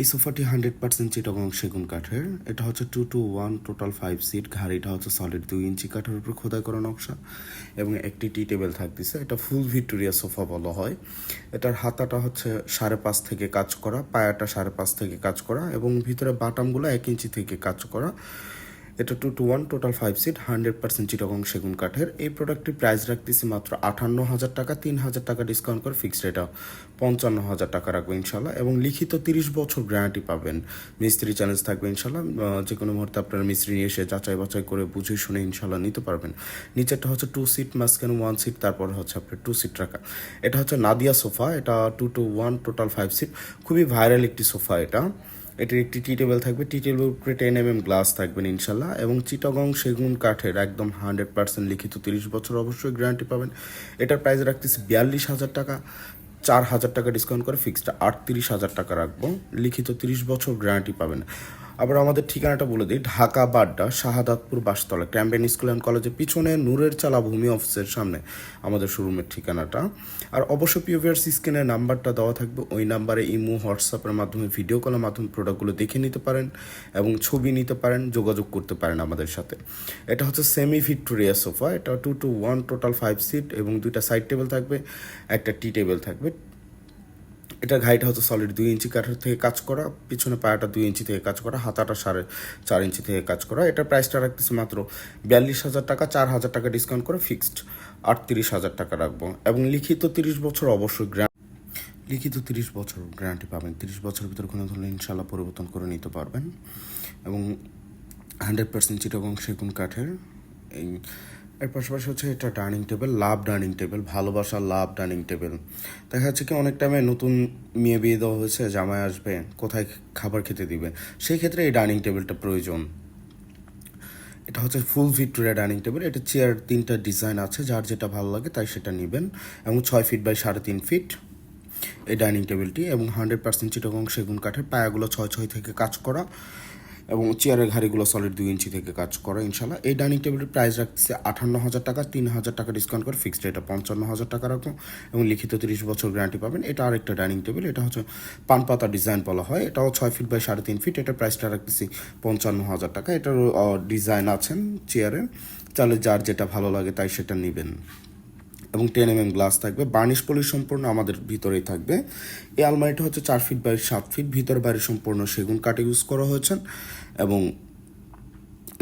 এই সোফাটি hundred percent Chittagong সেগুন কাঠের। এটা হচ্ছে two two one total five seat ঘাড়িটা হচ্ছে সলিড দুই ইঞ্চি কাঠের উপর খোদাই করা নকশা এবং একটি টি টেবিল থাকতেছে। এটা ফুল ভিক্টোরিয়া সোফা বলা হয়। এটার হাতাটা হচ্ছে সাড়ে পাঁচ থেকে কাজ করা, পায়াটা সাড়ে পাঁচ থেকে কাজ করা এবং ভিতরে বাটামগুলো এক ইঞ্চি থেকে কাজ করা। এটা two two one total five seat hundred percent Chittagong সেগুন কাঠের এই প্রোডাক্টটির প্রাইস রাখতেছি মাত্র আটান্ন হাজার টাকা, তিন হাজার টাকা ডিসকাউন্ট করে ফিক্সড রেটা পঞ্চান্ন হাজার টাকা রাখব ইনশাল্লাহ এবং লিখিত তিরিশ বছর গ্যারান্টি পাবেন। মিস্ত্রি চ্যালেঞ্জ থাকবে ইনশাল্লাহ যে কোনো মুহূর্তে আপনারা মিস্ত্রি নিয়ে এসে যাচাই বাছাই করে বুঝে শুনে ইনশাল্লাহ নিতে পারবেন। নিচেরটা হচ্ছে টু সিট মাঝখানে ওয়ান সিট তারপর হচ্ছে আপনার টু সিট রাখা। এটা হচ্ছে নাদিয়া সোফা, এটা two two one total five seat খুবই ভাইরাল একটি সোফা এটা। এটির একটি টি টেবিল থাকবে। টি টেবিল উপরে টেন এম এম গ্লাস থাকবেন ইনশাল্লাহ এবং চিটাগং সেগুন কাঠের একদম হান্ড্রেড পার্সেন্ট লিখিত তিরিশ বছর অবশ্যই গ্যারান্টি পাবেন। এটার প্রাইস রাখতেছি বিয়াল্লিশ হাজার টাকা। চার হাজার টাকা ডিসকাউন্ট করে ফিক্সড আটত্রিশ হাজার টাকা রাখব। লিখিত তিরিশ বছর গ্যারান্টি পাবেন। আবার আমাদের ঠিকানাটা বলে দিই, Dhaka Badda, Shahadatpur Bastola campaign school and কলেজের পিছনে নূরের চালা ভূমি অফিসের সামনে আমাদের শোরুমের ঠিকানাটা। আর অবশ্যই পিওভিয়ার্স স্ক্রিনের নাম্বারটা দেওয়া থাকবে, ওই নাম্বারে ইমো হোয়াটসঅ্যাপের মাধ্যমে ভিডিও কলের মাধ্যমে প্রোডাক্টগুলো দেখে নিতে পারেন এবং ছবি নিতে পারেন, যোগাযোগ করতে পারেন আমাদের সাথে। এটা হচ্ছে সেমি ভিক্টোরিয়া সোফা এটা two two one total five seat এবং দুইটা সাইড টেবিল থাকবে, একটা টি টেবিল থাকবে। এটার ঘাইটা হচ্ছে সলিড দুই ইঞ্চি কাঠের থেকে কাজ করা, পিছনে পায়াটা দুই ইঞ্চি থেকে কাজ করা, হাতাটা সাড়ে চার ইঞ্চি থেকে কাজ করা। এটার প্রাইসটা রাখতেছে মাত্র বিয়াল্লিশ হাজার টাকা, চার হাজার টাকা ডিসকাউন্ট করে ফিক্সড আটত্রিশ হাজার টাকা রাখব। এবং লিখিত তিরিশ বছর অবশ্যই গ্রা লিখিত তিরিশ বছর গ্যারান্টি পাবেন। তিরিশ বছর ভিতরে কোনো ধরনের ইনশাল্লাহ পরিবর্তন করে নিতে পারবেন। এবং হান্ড্রেড পার্সেন্ট চিটাগং সেগুন কাঠের এই এর পাশাপাশি হচ্ছে এটা dining table, love dining table, ভালোবাসা লাভ ডাইনিং টেবিল। দেখা যাচ্ছে কি অনেক টাইমে নতুন মেয়ে বিয়ে দেওয়া হয়েছে, জামাই আসবে, কোথায় খাবার খেতে দিবে। সেই ক্ষেত্রে এই ডাইনিং টেবিলটা প্রয়োজন। এটা হচ্ছে ফুল ভিক্টোরিয়া ডাইনিং টেবিল, এটা চেয়ার তিনটা ডিজাইন আছে, যার যেটা ভালো লাগে তাই সেটা নেবেন। এবং ছয় ফিট বাই সাড়ে তিন ফিট এই ডাইনিং টেবিলটি, এবং হান্ড্রেড পার্সেন্ট চিটাগং সেগুন কাঠের পায়াগুলো ছয় ছয় থেকে কাজ করা। এবং চেয়ারের ঘাড়িগুলো সলিড দুই ইঞ্চি থেকে কাজ করা ইনশাল্লাহ এই ডাইনিং টেবিলের প্রাইস রাখছে আটান্ন হাজার টাকা, তিন হাজার টাকা ডিসকাউন্ট করে ফিক্সড এটা পঞ্চান্ন হাজার টাকা রাখব এবং লিখিত তিরিশ বছর গ্যারান্টি পাবেন। এটা আরেকটা ডাইনিং টেবিল এটা হচ্ছে পানপাতা ডিজাইন বলা হয়। এটাও ছয় ফিট বাই সাড়ে তিন ফিট এটার প্রাইসটা রাখতেছি পঞ্চান্ন হাজার টাকা। এটার ডিজাইন আছেন চেয়ারের। তাহলে যার যেটা ভালো লাগে তাই সেটা নেবেন। এবং টেন এম এম গ্লাস থাকবে। বার্নিশ পলিশ সম্পূর্ণ আমাদের ভিতরেই থাকবে। এই আলমারিটা হচ্ছে চার ফিট বাই সাত ফিট ভিতর বাইরে সম্পূর্ণ সেগুন কাঠে ইউজ করা হয়েছে এবং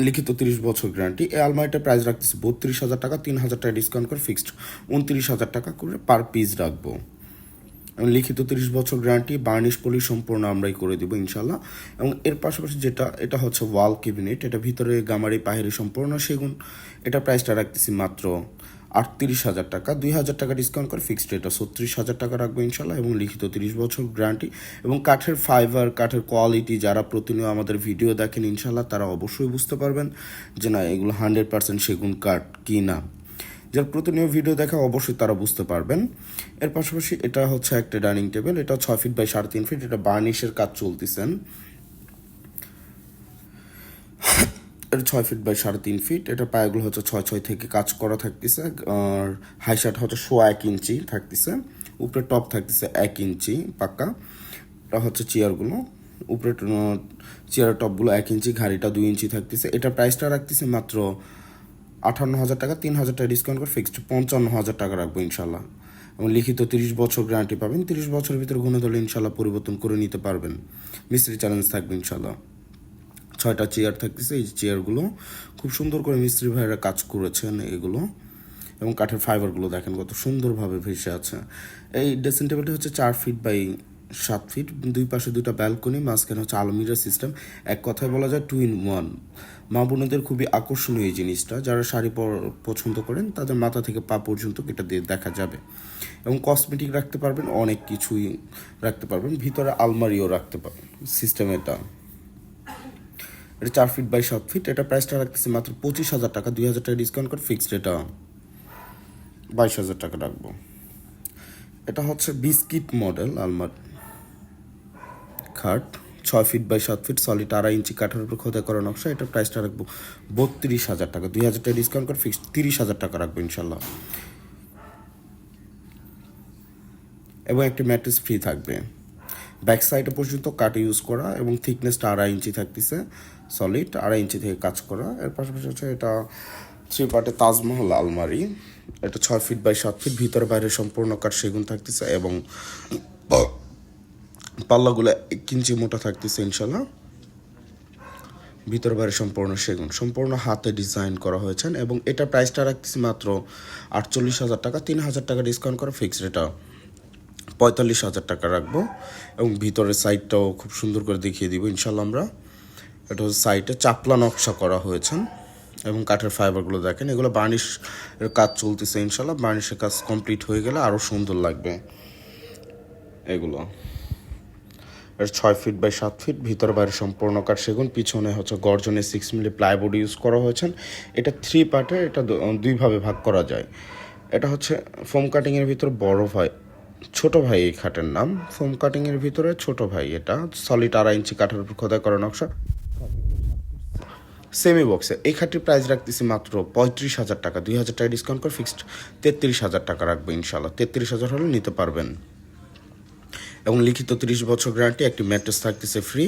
লিখিত তিরিশ বছর গ্যারান্টি এই আলমারিটার প্রাইস রাখতেছি বত্রিশ হাজার টাকা। তিন হাজার টাকা ডিসকাউন্ট করে ফিক্সড উনত্রিশ হাজার টাকা করে পার পিস রাখব। লিখিত তিরিশ বছর গ্যারান্টি বার্নিশ পলি সম্পূর্ণ আমরাই করে দেবো ইনশাল্লাহ এবং এর পাশাপাশি যেটা, এটা হচ্ছে ওয়াল ক্যাবিনেট এটা ভিতরে গামারি, পাহাড়ি সম্পূর্ণ সেগুন। এটা প্রাইসটা রাখতেছি মাত্র আটত্রিশ হাজার টাকা, দুই হাজার টাকা ডিসকাউন্ট করে ফিক্সড রেটটা ছত্রিশ হাজার টাকা রাখব ইনশাল্লাহ এবং লিখিত তিরিশ বছর গ্যারান্টি এবং কাঠের ফাইবার কাঠের কোয়ালিটি যারা প্রতিনিয়ত আমাদের ভিডিও দেখেন ইনশাল্লাহ তারা অবশ্যই বুঝতে পারবেন যে না, এগুলো হান্ড্রেড পার্সেন্ট সেগুন কাঠ কি না যার প্রতিনিয়ত ভিডিও দেখা অবশ্যই তারা বুঝতে পারবেন। এর পাশাপাশি এটা হচ্ছে একটা ডাইনিং টেবিল এটা ছয় ফিট বাই সাড়ে তিন ফিট এটা বার্নিশের কাজ চলতেছেন এটা ছয় ফিট বাই সাড়ে তিন ফিট এটা পায়াগুলো হচ্ছে ছয় ছয় থেকে কাজ করা থাকতেছে, আর হাই শার্ট হচ্ছে সোয়া এক ইঞ্চি থাকতেছে, উপরে টপ থাকতেছে এক ইঞ্চি পাক্কা, এটা হচ্ছে চেয়ারগুলো উপরে চেয়ারের টপগুলো এক ইঞ্চি, ঘাড়িটা দুই ইঞ্চি থাকতেছে, এটা প্রাইসটা রাখতেছে মাত্র আটান্ন হাজার টাকা, তিন হাজার টাকা ডিসকাউন্ট করে ফিক্সড পঞ্চান্ন হাজার টাকা রাখব ইনশাল্লাহ, এবং লিখিত তিরিশ বছর গ্যারান্টি পাবেন, তিরিশ বছরের ভিতরে গুণে ধরলে ইনশাল্লাহ পরিবর্তন করে নিতে পারবেন, মিস্ত্রি চ্যালেঞ্জ থাকবে ইনশাল্লাহ। ছয়টা চেয়ার থাকতেছে, এই চেয়ারগুলো খুব সুন্দর করে মিস্ত্রি ভাইরা কাজ করেছেন এগুলো। এবং কাঠের ফাইবারগুলো দেখেন কত সুন্দরভাবে ভেসে আছে। এই ড্রেসিং টেবিলটা হচ্ছে চার ফিট বাই সাত ফিট দুই পাশে দুটো ব্যালকনি মাঝখানে হচ্ছে আলমিরা সিস্টেম এক কথায় বলা যায় টু ইন ওয়ান মা বোনদের খুবই আকর্ষণীয় এই জিনিসটা। যারা শাড়ি পছন্দ করেন, তাদের মাথা থেকে পা পর্যন্ত এটা দিয়ে দেখা যাবে। এবং কসমেটিক রাখতে পারবেন, অনেক কিছুই রাখতে পারবেন, ভিতরে আলমারিও রাখতে পারবেন সিস্টেম এটা। এটা চার ফিট বাই সাত ফিট এটা প্রাইসটা রাখতেছি মাত্র পঁচিশ হাজার টাকা, দুই হাজার টাকা ডিসকাউন্ট করে ফিক্সড এটা বাইশ হাজার টাকা রাখব। এটা হচ্ছে বিস্কিট মডেল আলমার খাট, ছয় ফিট বাই সাত ফিট সলিড আড়াই ইঞ্চি কাঠের উপর খোদাই করা নকশা, এটা প্রাইসটা রাখব বত্রিশ হাজার টাকা, দুই হাজার টাকা ডিসকাউন্ট করে ফিক্সড তিরিশ হাজার টাকা রাখব ইনশাল্লাহ। এবং একটি ম্যাট্রেস ফ্রি থাকবে। ব্যাক সাইডে পর্যন্ত কাট ইউজ করা এবং থিকনেসটা আড়াই ইঞ্চি থাকতেছে। সলিড আড়াই ইঞ্চি থেকে কাজ করা। এর পাশাপাশি হচ্ছে এটা থ্রি পার্টে তাজমহল আলমারি। এটা ছয় ফিট বাই সাত ফিট ভিতর বাইরে সম্পূর্ণ কাঠ সেগুন থাকতেছে এবং পাল্লাগুলো এক ইঞ্চি মোটা থাকতেছে ইনশাল্লাহ ভিতর বাইরে সম্পূর্ণ সেগুন। সম্পূর্ণ হাতে ডিজাইন করা হয়েছে এবং এটা প্রাইসটা রাখতেছি মাত্র আটচল্লিশ হাজার টাকা। তিন হাজার টাকা ডিসকাউন্ট করা ফিক্সড এটা পঁয়তাল্লিশ হাজার টাকা রাখব এবং ভিতরের সাইডটাও খুব সুন্দর করে দেখিয়ে দিব ইনশাল্লাহ আমরা। এটা হচ্ছে সাইডে চাপলা নকশা করা হয়েছে এবং কাঠের ফাইবারগুলো দেখেন। এগুলো বার্নিশ এর কাজ চলতেছে ইনশাল্লাহ বার্নিশের কাজ কমপ্লিট হয়ে গেলে আরও সুন্দর লাগবে এগুলো। এর ছয় ফিট বাই সাত ফিট ভিতর বাইরে সম্পূর্ণ কাঠ সেগুন, পিছনে হচ্ছে গর্জনের সিক্স মিলি প্লাইবোর্ড ইউজ করা হয়েছে। এটা থ্রি পার্টে এটা দুইভাবে ভাগ করা যায়। এটা হচ্ছে ফোম কাটিংয়ের ভিতর বড় ভাই, ছোট ভাই এই খাটের নাম। ফোম কাটিংয়ের ভিতরে ছোট ভাই এটা। সলিড আড়াই ইঞ্চি কাঠের উপর খোদাই করা নকশা। সেমি বক্সে এই খাটটির প্রাইস রাখতেছি মাত্র পঁয়ত্রিশ হাজার টাকা। দুই হাজার টাকা ডিসকাউন্ট করে ফিক্সড তেত্রিশ হাজার টাকা রাখব ইনশাল্লাহ তেত্রিশ হাজার হলে নিতে পারবেন। এবং লিখিত তিরিশ বছর গ্যারান্টি একটি ম্যাট্রেস থাকতেছে ফ্রি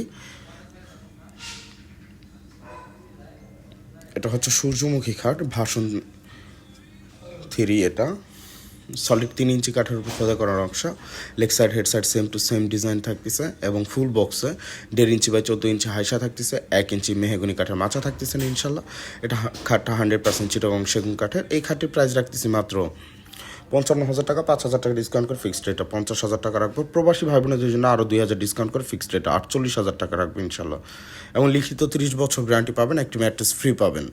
এটা হচ্ছে সূর্যমুখী খাট, ভাষণ থ্রি এটা। সলিড তিন ইঞ্চি কাঠের উপর খোদা করা নকশা। Leg side head side same to same design থাকতেছে এবং ফুল বক্সে দেড় ইঞ্চি বাই চোদ্দ ইঞ্চি হাইসা থাকতেছে, এক ইঞ্চি মেহগুনি কাঠের মাচা থাকতেছে না ইনশাল্লাহ। এটা খাটটা হান্ড্রেড পার্সেন্ট চিটাগং সেগুন কাঠের। এই খাটটির প্রাইস রাখতেছি মাত্র পঞ্চান্ন হাজার টাকা, পাঁচ হাজার টাকা ডিসকাউন্ট করে ফিক্সড রেটটা পঞ্চাশ হাজার টাকা রাখব। প্রবাসী ভাই বোনদের জন্য আরও দুই হাজার ডিসকাউন্ট করে ফিক্সড রেটটা আটচল্লিশ হাজার টাকা রাখব ইনশাল্লাহ। এবং লিখিত তিরিশ বছর গ্যারান্টি পাবেন, একটি ম্যাট্রেস ফ্রি পাবেন।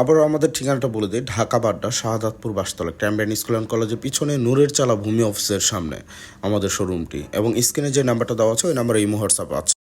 আবারও আমাদের ঠিকানাটা বলে দিই, Dhaka, Badda, Shahadatpur Bashtola Cambrian school and কলেজের পিছনে নূরের চালা ভূমি অফিসের সামনে আমাদের শোরুমটি এবং স্ক্রিনে যে নাম্বারটা দেওয়া আছে, ওই নাম্বারে এই হোয়াটসঅ্যাপ আছে।